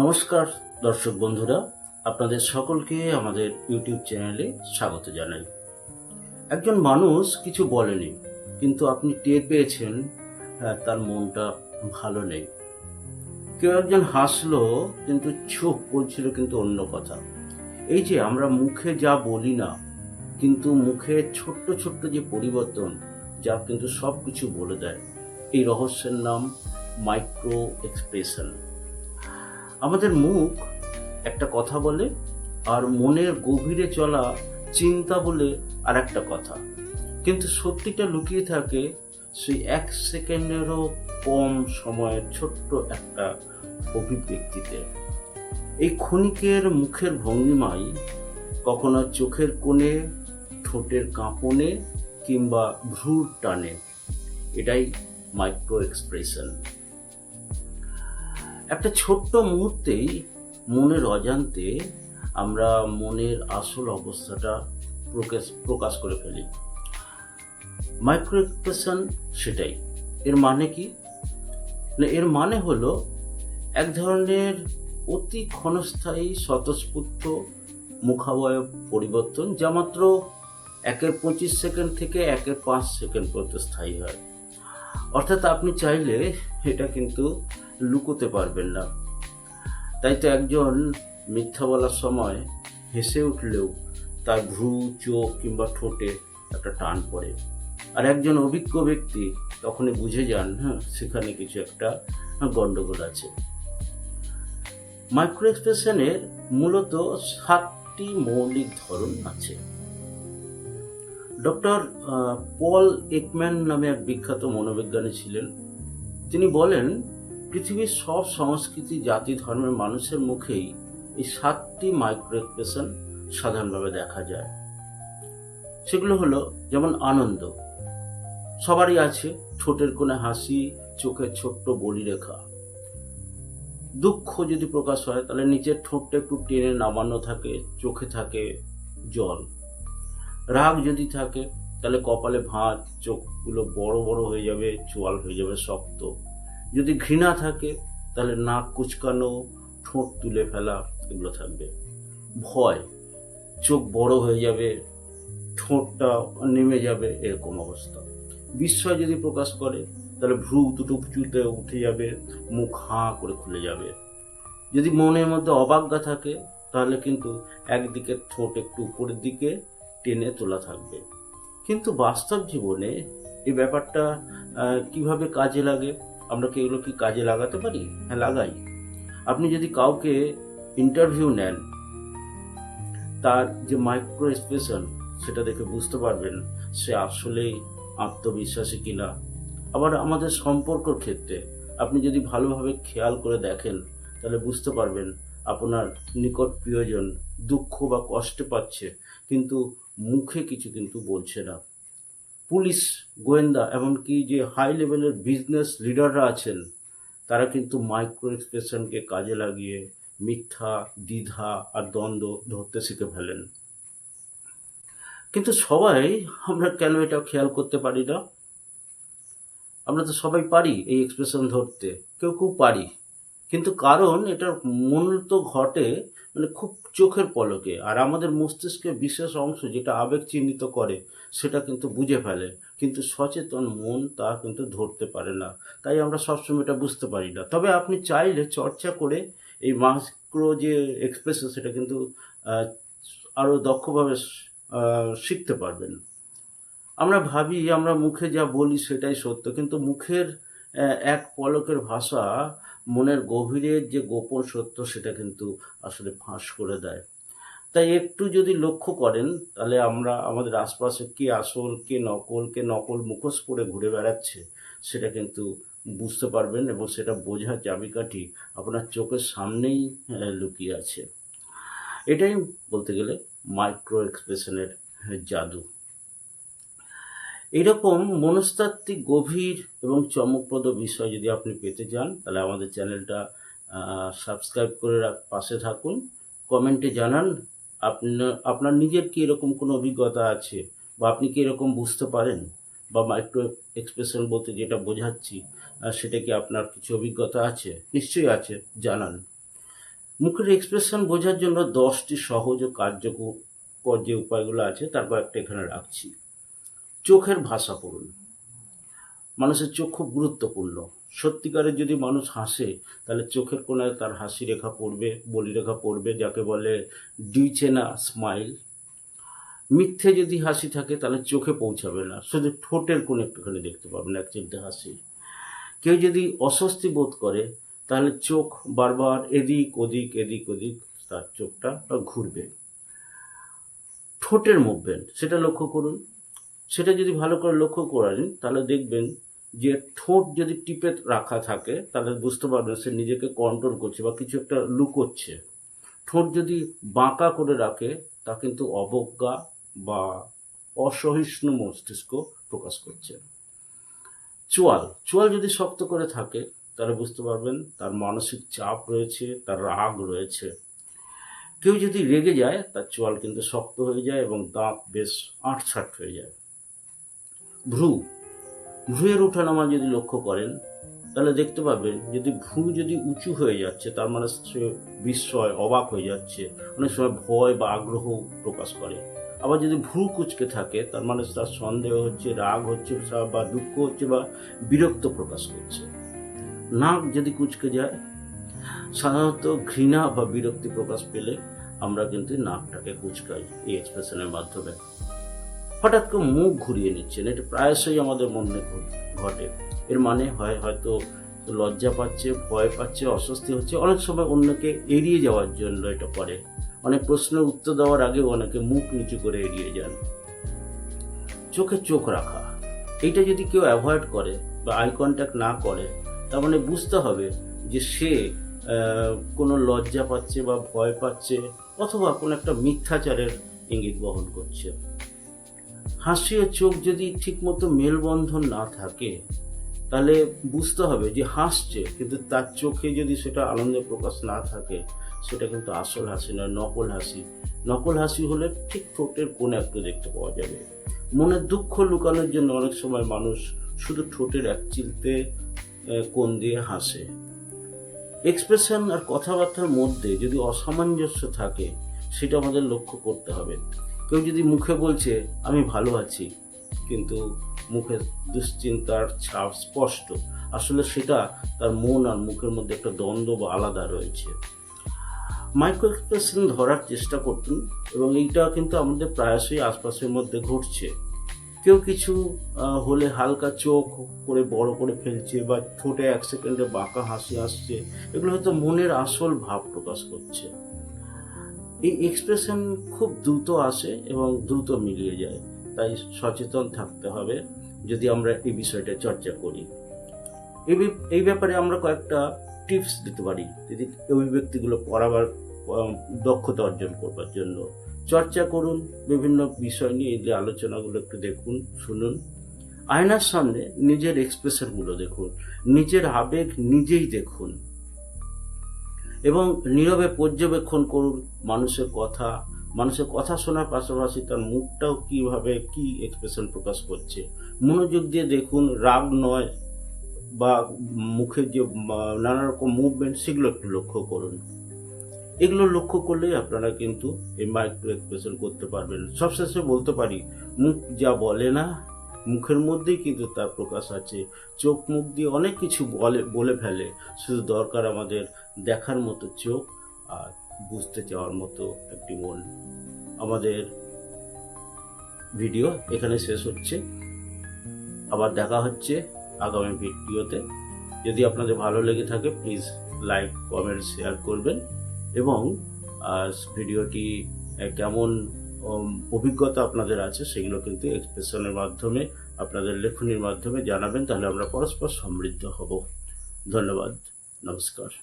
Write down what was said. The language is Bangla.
নমস্কার দর্শক বন্ধুরা আপনাদের সকলকে আমাদের ইউটিউব চ্যানেলে স্বাগত জানাই। একজন মানুষ কিছু বলেনি কিন্তু আপনি টের পেয়েছেন হ্যাঁ, তার মনটা ভালো নেই। কেউ একজন হাসলো কিন্তু চোখ বলছিল কিন্তু অন্য কথা। এই যে আমরা মুখে যা বলি না কিন্তু মুখে ছোট্ট ছোট্ট যে পরিবর্তন যা কিন্তু সব কিছু বলে দেয় এই রহস্যের নাম মাইক্রো এক্সপ্রেশন আমাদের মুখ একটা কথা বলে আর মনের গভীরে চলা চিন্তা বলে আর একটা কথা। কিন্তু সত্যিটা লুকিয়ে থাকে সেই এক সেকেন্ডেরও কম সময়ের ছোট্ট একটা অভিব্যক্তিতে। এই ক্ষণিকের মুখের ভঙ্গিমাই কখনো চোখের কোণে, ঠোঁটের কাঁপনে কিংবা ভ্রুর টানে। এটাই মাইক্রো এক্সপ্রেশন। একটা ছোট্ট মুহূর্তেই মনের অজান্তে আমরা মনের আসল অবস্থাটা প্রকাশ প্রকাশ করে ফেলি। মাইক্রো এক্সপ্রেশন সেটাই। এর মানে কি? না, এর মানে হলো এক ধরনের অতি ক্ষণস্থায়ী স্বতঃস্ফূর্ত মুখাবয়ব পরিবর্তন, যা মাত্র একের পঁচিশ সেকেন্ড থেকে একের পাঁচ সেকেন্ড পর্যন্ত স্থায়ী হয়। অর্থাৎ আপনি চাইলে এটা কিন্তু লুকোতে পারবেন না। তাই তো একজন মিথ্যা বলার সময় হেসে উঠলেও তার ভ্রু, চোখ কিংবা ঠোঁটে একটা টান পড়ে। আর একজন অভিজ্ঞ ব্যক্তি তখনই বুঝে যান হ্যাঁ সেখানে কিছু একটা গন্ডগোল আছে। মাইক্রো এক্সপ্রেশনের মূলত সাতটি মৌলিক ধরন আছে। ডক্টর পল একম্যান নামে এক বিখ্যাত মনোবিজ্ঞানী ছিলেন। তিনি বলেন পৃথিবীর সব সংস্কৃতি, জাতি, ধর্মের মানুষের মুখেই এই সাতটি মাইক্রো এক্সপ্রেশন সাধারণভাবে দেখা যায়। সেগুলো হলো যেমন আনন্দ। সবারই আছে ঠোঁটের কোণে হাসি, চোখের ছোট্ট বলি রেখা দুঃখ যদি প্রকাশ হয়, তাহলে নিচের ঠোঁটটা একটু টেনে নামানো থাকে, চোখে থাকে জল। রাগ যদি থাকে, তাহলে কপালে ভাঁজ, চোখগুলো বড় বড় হয়ে যাবে, চোয়াল হয়ে যাবে শক্ত। যদি ঘৃণা থাকে, তাহলে নাক কুচকানো, ঠোঁট তুলে ফেলা এগুলো থাকবে। ভয়, চোখ বড় হয়ে যাবে, ঠোঁটটা নেমে যাবে, এরকম অবস্থা। বিস্ময় যদি প্রকাশ করে, তাহলে ভ্রু দুটো চুতে উঠে যাবে, মুখ হাঁ করে খুলে যাবে। যদি মনের মধ্যে অবাজ্ঞা থাকে, তাহলে কিন্তু একদিকে ঠোঁট একটু উপরের দিকে টেনে তোলা থাকবে। কিন্তু বাস্তব জীবনে এই ব্যাপারটা কীভাবে কাজে লাগে? আমরা কি এগুলো কি কাজে লাগাতে পারি? হ্যাঁ লাগাই। আপনি যদি কাউকে ইন্টারভিউ নেন, তার যে মাইক্রো এক্সপ্রেশন সেটা দেখে বুঝতে পারবেন সে আসলেই আত্মবিশ্বাসী কিনা। আবার আমাদের সম্পর্কর ক্ষেত্রে আপনি যদি ভালোভাবে খেয়াল করে দেখেন, তাহলে বুঝতে পারবেন আপনার নিকট প্রিয়জন দুঃখ বা কষ্টে পাচ্ছে, কিন্তু মুখে কিছু কিন্তু বলছে না। পুলিশ, গোয়েন্দা, এমনকি যে হাই লেভেলের বিজনেস লিডাররা আছেন, তারা কিন্তু মাইক্রো এক্সপ্রেশনকে কাজে লাগিয়ে মিথ্যা, দ্বিধা আর দ্বন্দ্ব ধরতে শিখে ফেলেন। কিন্তু সবাই, আমরা কেন এটা খেয়াল করতে পারি না? আমরা তো সবাই পারি এই এক্সপ্রেশন ধরতে। কেউ কেউ পারি। কিন্তু কারণ এটার মূল তো ঘটে মানে খুব চোখের পলকে, আর আমাদের মস্তিষ্কের বিশেষ অংশ যেটা আবেগ চিহ্নিত করে, সেটা কিন্তু বুঝে ফেলে। কিন্তু সচেতন মন তা কিন্তু ধরতে পারে না। তাই আমরা সবসময় এটা বুঝতে পারি না। তবে আপনি চাইলে চর্চা করে এই মাইক্রো যে এক্সপ্রেশন, সেটা কিন্তু আরও দক্ষভাবে শিখতে পারবেন। আমরা ভাবি, আমরা মুখে যা বলি সেটাই সত্য, কিন্তু মুখের এক পলকের ভাষা মনের গভীরের যে গোপন সত্য সেটা কিন্তু আসলে ফাঁস করে দেয়। তাই একটু যদি লক্ষ্য করেন, তাহলে আমরা আমাদের আশপাশে কে আসল, কে নকল কে নকল মুখোশ পরে ঘুরে বেড়াচ্ছে, সেটা কিন্তু বুঝতে পারবেন এবং সেটা বোঝার চাবিকাঠি আপনার চোখের সামনেই লুকিয়ে আছে। এটাই বলতে গেলে মাইক্রো এক্সপ্রেশনের জাদু। এইরকম মনস্তাত্ত্বিক, গভীর এবং চমকপ্রদ বিষয় যদি আপনি পেতে চান, তাহলে আমাদের চ্যানেলটা সাবস্ক্রাইব করে পাশে থাকুন। কমেন্টে জানান আপনার আপনার নিজের কি এরকম কোনো অভিজ্ঞতা আছে বা আপনি কি এরকম বুঝতে পারেন? বা মাইক্রো এক্সপ্রেশন বলতে যেটা বোঝাচ্ছি সেটা কি আপনার কিছু অভিজ্ঞতা আছে? নিশ্চয়ই আছে, জানান। মুখের এক্সপ্রেশন বোঝার জন্য দশটি সহজ ও কার্যকর যে উপায়গুলো আছে তার কয়েকটা এখানে রাখছি। চোখের ভাষা পড়ুন। মানুষের চোখ খুব গুরুত্বপূর্ণ। সত্যিকারের যদি মানুষ হাসে, তাহলে চোখের কোনায় তার হাসি রেখা পড়বে, বলি রেখা পড়বে, যাকে বলে ডিচেনা স্মাইল মিথ্যে যদি হাসি থাকে, তাহলে চোখে পৌঁছাবে না। শুধু ঠোঁটের কোণে একটুখানি দেখতে পাবেন, এক চিন্তে হাসি। কেউ যদি অস্বস্তি বোধ করে, তাহলে চোখ বারবার এদিক, ওদিক এদিক, ওদিক তার চোখটা ঘুরবে। ঠোঁটের মুভমেন্ট, সেটা লক্ষ্য করুন। সেটা যদি ভালো করে লক্ষ্য করেন, তাহলে দেখবেন যে ঠোঁট যদি টিপে রাখা থাকে, তাহলে বুঝতে পারবেন সে নিজেকে কন্ট্রোল করছে বা কিছু একটা লুকোচ্ছে। ঠোঁট যদি বাঁকা করে রাখে, তা কিন্তু অবজ্ঞা বা অসহিষ্ণু মস্তিষ্ক প্রকাশ করছে। চোয়াল চোয়াল যদি শক্ত করে থাকে, তাহলে বুঝতে পারবেন তার মানসিক চাপ রয়েছে, তার রাগ রয়েছে। কেউ যদি রেগে যায়, তার চোয়াল কিন্তু শক্ত হয়ে যায় এবং দাঁত বেশ আটছাট হয়ে যায়। ভ্রু, ভ্রুয়ের ওঠানামা যদি লক্ষ্য করেন, তাহলে দেখতে পাবেন যদি ভ্রু যদি উঁচু হয়ে যাচ্ছে, তার মানে সে বিস্ময়, অবাক হয়ে যাচ্ছে। অনেক সময় ভয় বা আগ্রহ প্রকাশ করে। আবার যদি ভ্রু কুচকে থাকে, তার মানে তার সন্দেহ হচ্ছে, রাগ হচ্ছে বা দুঃখ হচ্ছে বা বিরক্ত প্রকাশ করছে। নাক যদি কুচকে যায়, সাধারণত ঘৃণা বা বিরক্তি প্রকাশ পেলে আমরা কিন্তু নাকটাকে কুচকাই এই এক্সপ্রেশনের মাধ্যমে। হঠাৎ করে মুখ ঘুরিয়ে নিচ্ছেন। এটা প্রায়শই আমাদের মনে ঘটে। এর মানে হয় হয়তো লজ্জা পাচ্ছে, ভয় পাচ্ছে, অস্বস্তি হচ্ছে। অনেক সময় অন্যকে এড়িয়ে যাওয়ার জন্য এটা করে। অনেক প্রশ্নের উত্তর দেওয়ার আগেও অনেকে মুখ নিচু করে এড়িয়ে যান। চোখে চোখ রাখা। এইটা যদি কেউ অ্যাভয়েড করে বা আই কন্ট্যাক্ট না করে, তার মানে বুঝতে হবে যে সে কোনো লজ্জা পাচ্ছে বা ভয় পাচ্ছে অথবা কোনো একটা মিথ্যাচারের ইঙ্গিত বহন করছে। হাসি ও চোখ যদি ঠিকমতো মেলবন্ধন না থাকে, তাহলে বুঝতে হবে যে হাসছে, কিন্তু তার চোখে যদি সেটা আনন্দে প্রকাশ না থাকে, সেটা কিন্তু আসল হাসি নয়, নকল হাসি। নকল হাসি হলে ঠিক ঠোঁটের কোণে একটু দেখতে পাওয়া যাবে। মনের দুঃখ লুকানোর জন্য অনেক সময় মানুষ শুধু ঠোঁটের এক চিলতে কোণ দিয়ে হাসে। এক্সপ্রেশন আর কথাবার্তার মধ্যে যদি অসামঞ্জস্য থাকে, সেটা আমাদের লক্ষ্য করতে হবে। কেউ যদি মুখে বলছে, আমি ভালো আছি, কিন্তু মুখে দুশ্চিন্তার ছাপ স্পষ্ট। আসলে সেটা তার মন আর মুখের মধ্যে একটা দ্বন্দ্ব বা আলাদা রয়েছে। মাইক্রো এক্সপ্রেশন ধরার চেষ্টা করতুন এবং এইটা কিন্তু আমাদের প্রায়শই আশপাশের মধ্যে ঘটছে। কেউ কিছু হলে হালকা চোখ করে বড় করে ফেলছে বা ঠোঁটে এক সেকেন্ডে বাঁকা হাসি আসছে, এগুলো হয়তো মনের আসল ভাব প্রকাশ করছে। এই এক্সপ্রেশন খুব দ্রুত আসে এবং দ্রুত মিলিয়ে যায়। তাই সচেতন থাকতে হবে যদি আমরা এই বিষয়টা চর্চা করি। এই ব্যাপারে আমরা কয়েকটা টিপস দিতে পারি যদি অভিব্যক্তিগুলো পড়াবার দক্ষতা অর্জন করবার জন্য। চর্চা করুন, বিভিন্ন বিষয় নিয়ে, যে আলোচনাগুলো একটু দেখুন, শুনুন। আয়নার সামনে নিজের এক্সপ্রেশনগুলো দেখুন। নিজের আবেগ নিজেই দেখুন। এবং নীরবে পর্যবেক্ষণ করুন মানুষের কথা। মানুষের কথা শোনার পাশাপাশি তার মুখটাও কীভাবে কি এক্সপ্রেশন প্রকাশ করছে। মনোযোগ দিয়ে দেখুন, রাগ নয় বা মুখের যে নানা রকম মুভমেন্ট সেগুলো একটু লক্ষ্য করুন। এগুলো লক্ষ্য করলেই আপনারা কিন্তু এই মাইক্রো এক্সপ্রেশন করতে পারবেন। সবশেষে বলতে পারি, মুখ যা বলে না মুখের মধ্যেই কিন্তু তার প্রকাশ আছে। চোখ মুখ দিয়ে অনেক কিছু বলে বলে ফেলে। শুধু দরকার আমাদের দেখার মতো চোখ আর বুঝতে চাওয়ার মতো একটি মন। আমাদের ভিডিও এখানে শেষ হচ্ছে। আবার দেখা হচ্ছে আগামী ভিডিওতে। যদি আপনাদের ভালো লেগে থাকে প্লিজ লাইক কমেন্ট শেয়ার করবেন। এবং ভিডিওটি কেমন অভিজ্ঞতা আপনাদের আছে, সেগুলো কিন্তু এক্সপ্রেশনের মাধ্যমে, আপনাদের লেখনির মাধ্যমে জানাবেন, তাহলে আমরা পরস্পর সমৃদ্ধ হব। ধন্যবাদ, নমস্কার।